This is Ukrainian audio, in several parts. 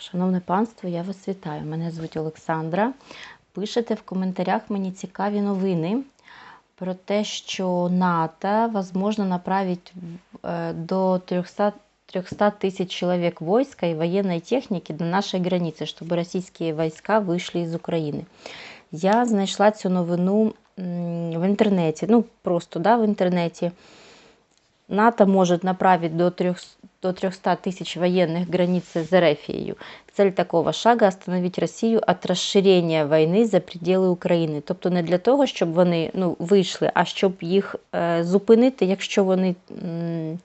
Шановне панство, я вас вітаю. Мене звуть Олександра. Пишете в коментарях мені цікаві новини про те, що НАТО, возможно, направить э, до 300 300 тысяч человек войска и военной техники до нашей границы, чтобы российские войска вышли из України. Я знайшла цю новину м, в інтернеті, ну просто да, в інтернеті. НАТО может направить до 300, до 300 тысяч военных границы с Эрефией. Цель такого шага остановить Росію від розширення війни за пределы України. Тобто не для того, щоб вони ну, вийшли, а щоб їх е, зупинити, якщо вони, м,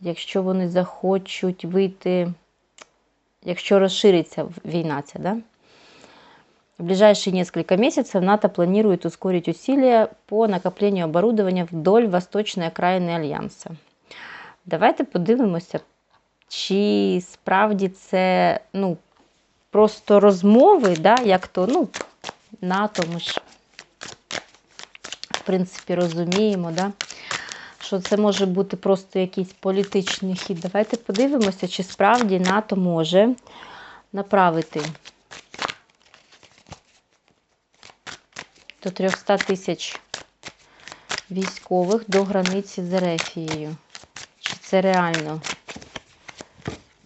якщо вони захочуть вийти, якщо розшириться війна ця. Да? В ближайшие несколько месяцев НАТО планирует ускорить усилия по накоплению оборудования вдоль восточной окраїни Альянса. Давайте подивимося, чи справді це ну, просто розмови, да, як то ну, НАТО, ми ж, в принципі, розуміємо, да, що це може бути просто якийсь політичний хід. Давайте подивимося, чи справді НАТО може направити до 300 тисяч військових до границі з Ерефією. Це реально?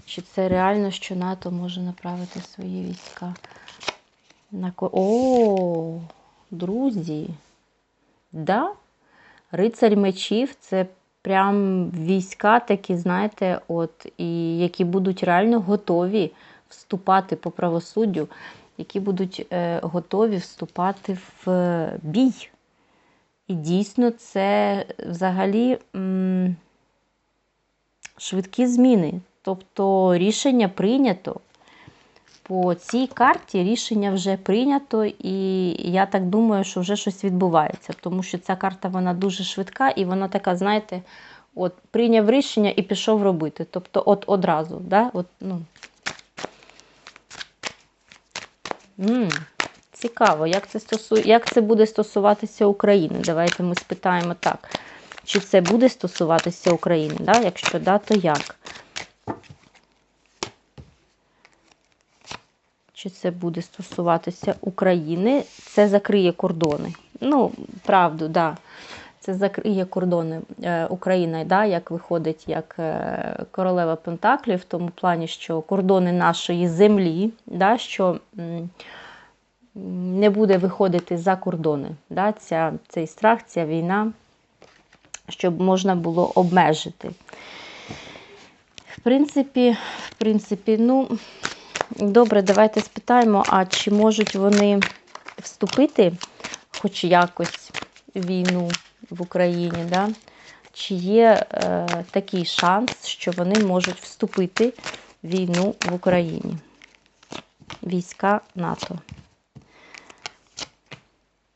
Чи це реально, що НАТО може направити свої війська? На. О, друзі! Да? Рицарь мечів це прям війська такі, знаєте, от, і які будуть реально готові вступати по правосуддю, які будуть е, готові вступати в бій. І дійсно, це взагалі м, швидкі зміни. Тобто рішення прийнято. По цій карті рішення вже прийнято, і я так думаю, що вже щось відбувається, тому що ця карта вона дуже швидка і вона така, знаєте, от прийняв рішення і пішов робити. Тобто, от одразу. Да? От, ну. М, Цікаво, як це, стосу... як це буде стосуватися України. Давайте ми спитаємо так. Чи це буде стосуватися України? Да? Якщо да, то як? Чи це буде стосуватися України? Це закриє кордони. Ну, правду, да. Це закриє кордони е, України, да, як виходить як е, королева Пентаклів, в тому плані, що кордони нашої землі, да, що м, не буде виходити за кордони. Да, ця, Цей страх, ця війна, щоб можна було обмежити. В принципі, в принципі, ну, добре, давайте спитаємо, а чи можуть вони вступити хоч якось в війну в Україні? Да? Чи є е, такий шанс, що вони можуть вступити в війну в Україні? Війська НАТО.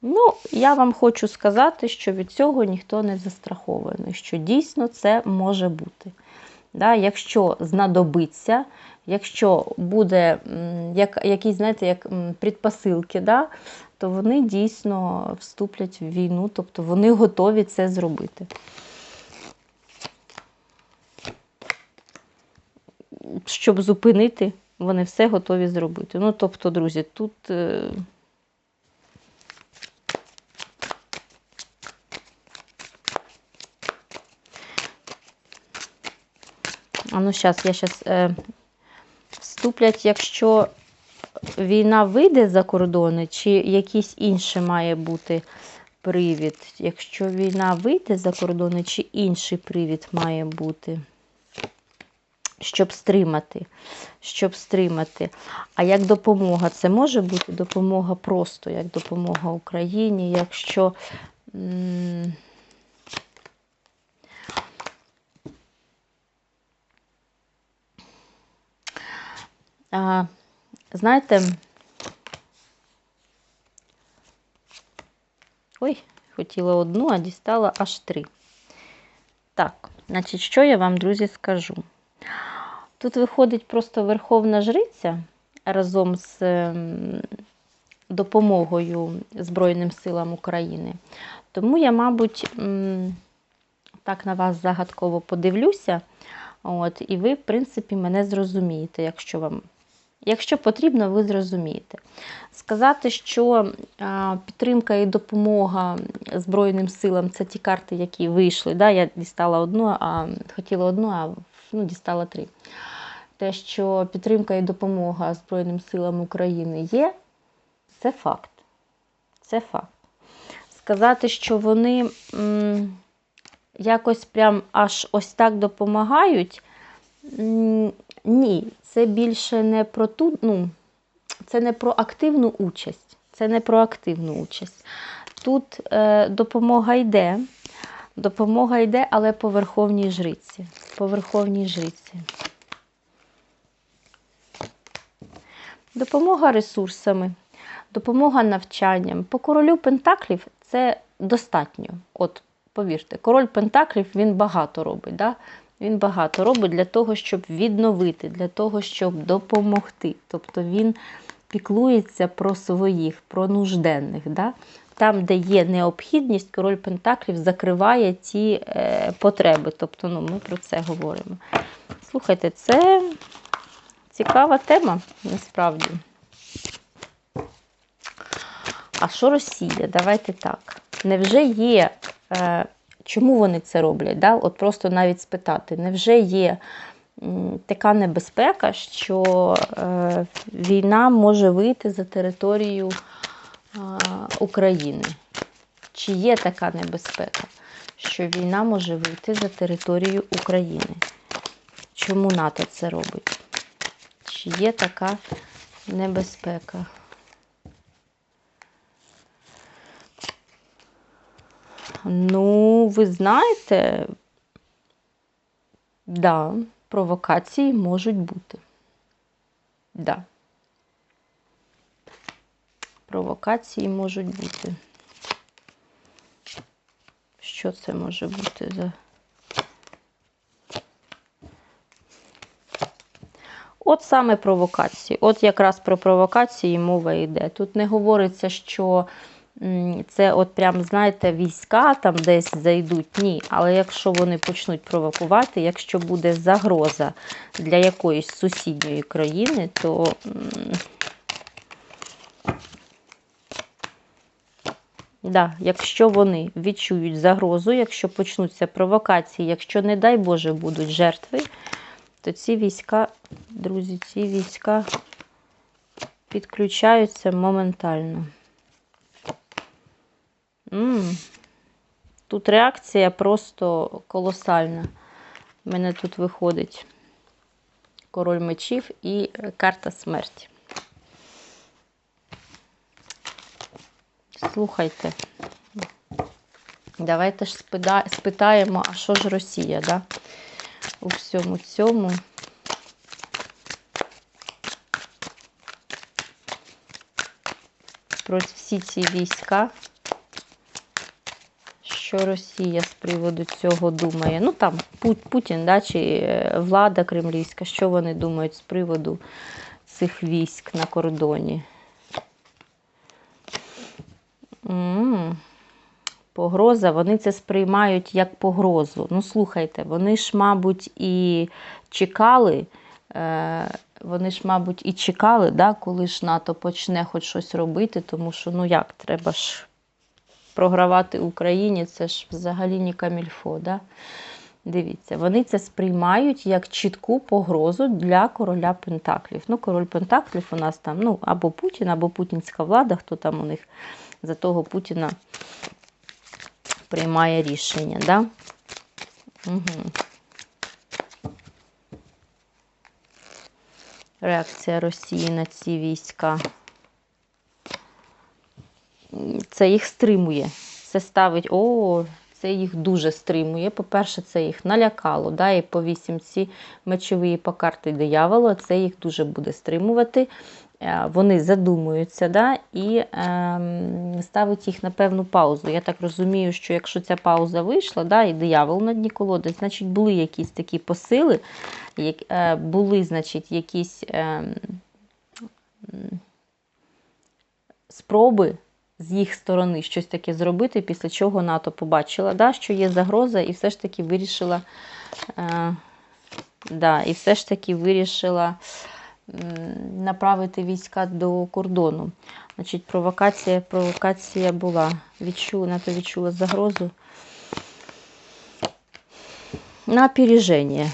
Ну, я вам хочу сказати, що від цього ніхто не застрахований, що дійсно це може бути. Да, Якщо знадобиться, якщо буде як, якісь, знаєте, як предпосилки, да, то вони дійсно вступлять в війну, тобто вони готові це зробити. Щоб зупинити, вони все готові зробити. Ну, тобто, друзі, тут. А ну, зараз, я зараз е, вступлять, якщо війна вийде за кордони, чи якийсь інший має бути привід. Якщо війна вийде за кордони, чи інший привід має бути, щоб стримати. Щоб стримати. А як допомога? Це може бути допомога просто, як допомога Україні, якщо. А, Знаєте, ой, хотіла одну, а дістала аж три. Так, значить, що я вам, друзі, скажу? Тут виходить просто Верховна Жриця разом з ем, допомогою Збройним силам України. Тому я, мабуть, так на вас загадково подивлюся. От, І ви, в принципі, мене зрозумієте, якщо вам Якщо потрібно, ви зрозумієте. Сказати, що підтримка і допомога Збройним силам це ті карти, які вийшли. Да? Я дістала одну, а хотіла одну, а ну, дістала три. Те, що підтримка і допомога Збройним силам України є, це факт. Це факт. Сказати, що вони м, якось прям аж ось так допомагають. м, Ні, це більше не про ту, ну, це не про активну участь. Це не про активну участь. Тут е, допомога йде. Допомога йде, але по верховній жриці. По верховній жриці. Допомога ресурсами, допомога навчанням. По королю Пентаклів це достатньо. От, повірте, король Пентаклів він багато робить. Да? Він багато робить для того, щоб відновити, для того, щоб допомогти. Тобто він піклується про своїх, про нужденних. Да? Там, де є необхідність, король Пентаклів закриває ті е, потреби. Тобто, ну, ми про це говоримо. Слухайте, це цікава тема насправді. А що Росія? Давайте так. Невже є, е, чому вони це роблять? Да? От просто навіть спитати, невже є така небезпека, що е, війна може вийти за територію е, України? Чи є така небезпека, що війна може вийти за територію України? Чому НАТО це робить? Чи є така небезпека? Ну, ви знаєте, да, провокації можуть бути. Да. Провокації можуть бути. Що це може бути за. От саме провокації. От якраз про провокації мова йде. Тут не говориться, що це от прям, знаєте, війська там десь зайдуть. Ні. Але якщо вони почнуть провокувати, якщо буде загроза для якоїсь сусідньої країни, то. Да, якщо вони відчують загрозу, якщо почнуться провокації, якщо, не дай Боже, будуть жертви, то ці війська, друзі, ці війська підключаються моментально. Тут реакція просто колосальна. У мене тут виходить король мечів і карта смерті. Слухайте. Давайте ж спитаємо, а що ж Росія, да? У всьому цьому. Про всі ці війська, що Росія з приводу цього думає. Ну там Пу- Путін, да, чи е, влада кремлівська, що вони думають з приводу цих військ на кордоні. М, Погроза, вони це сприймають як погрозу. Ну, слухайте, вони ж, мабуть, і чекали, е, вони ж, мабуть, і чекали, да, коли ж НАТО почне хоч щось робити, тому що, ну як, треба ж програвати Україні, це ж взагалі не камільфо. Да? Дивіться, вони це сприймають як чітку погрозу для короля Пентаклів. Ну, король Пентаклів у нас там ну, або Путін, або путінська влада, хто там у них за того Путіна приймає рішення. Да? Угу. Реакція Росії на ці війська. Це їх стримує. Це ставить, о, це їх дуже стримує. По-перше, це їх налякало. Да? І по вісімці мечової по карти дияволу, це їх дуже буде стримувати. Е, Вони задумуються да? і ем, ставить їх на певну паузу. Я так розумію, що якщо ця пауза вийшла, да, і диявол на дні колоди, значить були якісь такі посили, як, е, були, значить, якісь м, спроби з їх сторони щось таке зробити, після чого НАТО побачила, да, що є загроза, і все ж таки вирішила, е, да, і все ж таки вирішила направити війська до кордону. Значить, провокація, провокація була. Відчула, НАТО відчула загрозу. На опереження.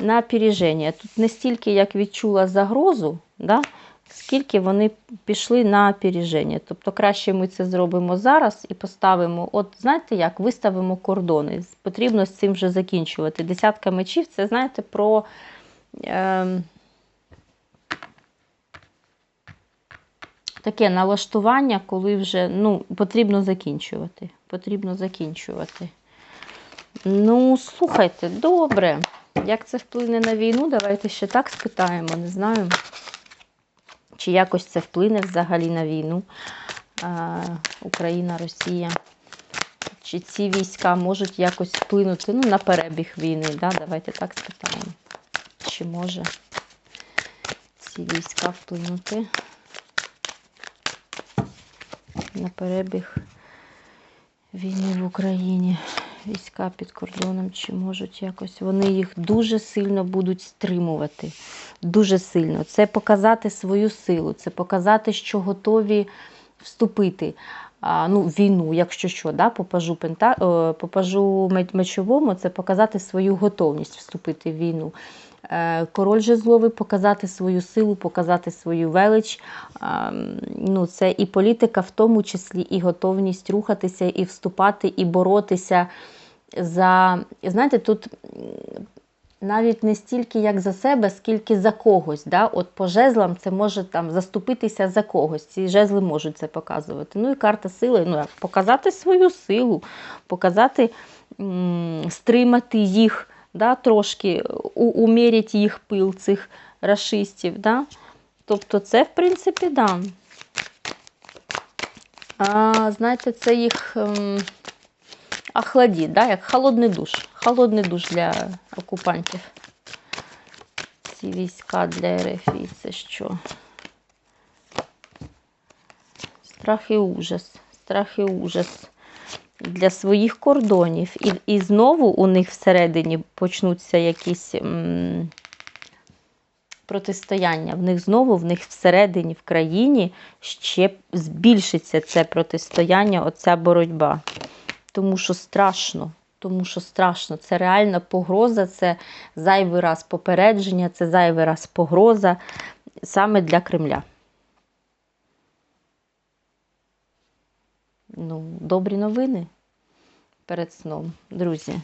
На опереження. Тут не стільки, як відчула загрозу, да, скільки вони пішли на опереження. Тобто краще ми це зробимо зараз і поставимо, от знаєте як, виставимо кордони. Потрібно з цим вже закінчувати. Десятка мечів це, знаєте, про. Е, Таке налаштування, коли вже ну, потрібно закінчувати. Потрібно закінчувати. Ну, слухайте, добре. Як це вплине на війну? Давайте ще так спитаємо, не знаю. Чи якось це вплине взагалі на війну а, Україна, Росія? Чи ці війська можуть якось вплинути ну, на перебіг війни? Да? Давайте так спитаємо. Чи може ці війська вплинути на перебіг війни в Україні? Війська під кордоном, чи можуть якось вони їх дуже сильно будуть стримувати. Дуже сильно. Це показати свою силу, це показати, що готові вступити ну, війну, якщо що, да, попажу, пента, е, попажу мечовому, це показати свою готовність вступити в війну. Е, Король жезловий показати свою силу, показати свою велич. Ну, Це і політика, в тому числі, і готовність рухатися, і вступати, і боротися за. Знаєте, тут навіть не стільки як за себе, скільки за когось. Да? От по жезлам це може там заступитися за когось. Ці жезли можуть це показувати. Ну і карта сили, ну показати свою силу, показати, стримати їх, да? трошки уміряти їх пил цих расистів. Да? Тобто, це, в принципі, да. А, Знаєте, це їх. Охладіть, да, як холодний душ. Холодний душ для окупантів. Ці війська для РФ. Це що? Страх і ужас. Страх і ужас для своїх кордонів. І і знову у них всередині почнуться якісь м, протистояння. В них знову, в них всередині, в країні ще збільшиться це протистояння, оця боротьба тому що страшно. Тому що страшно. Це реальна погроза, це зайвий раз попередження, це зайвий раз погроза саме для Кремля. Ну, добрі новини перед сном, друзі.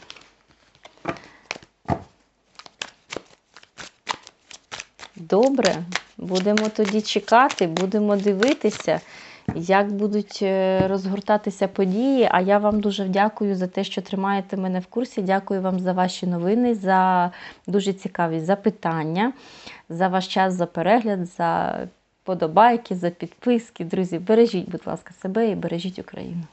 Добре, будемо тоді чекати, будемо дивитися як будуть е, розгортатися події. А я вам дуже вдякую за те, що тримаєте мене в курсі. Дякую вам за ваші новини, за дуже цікаві запитання, за ваш час, за перегляд, за подобайки, за підписки. Друзі, бережіть, будь ласка, себе і бережіть Україну.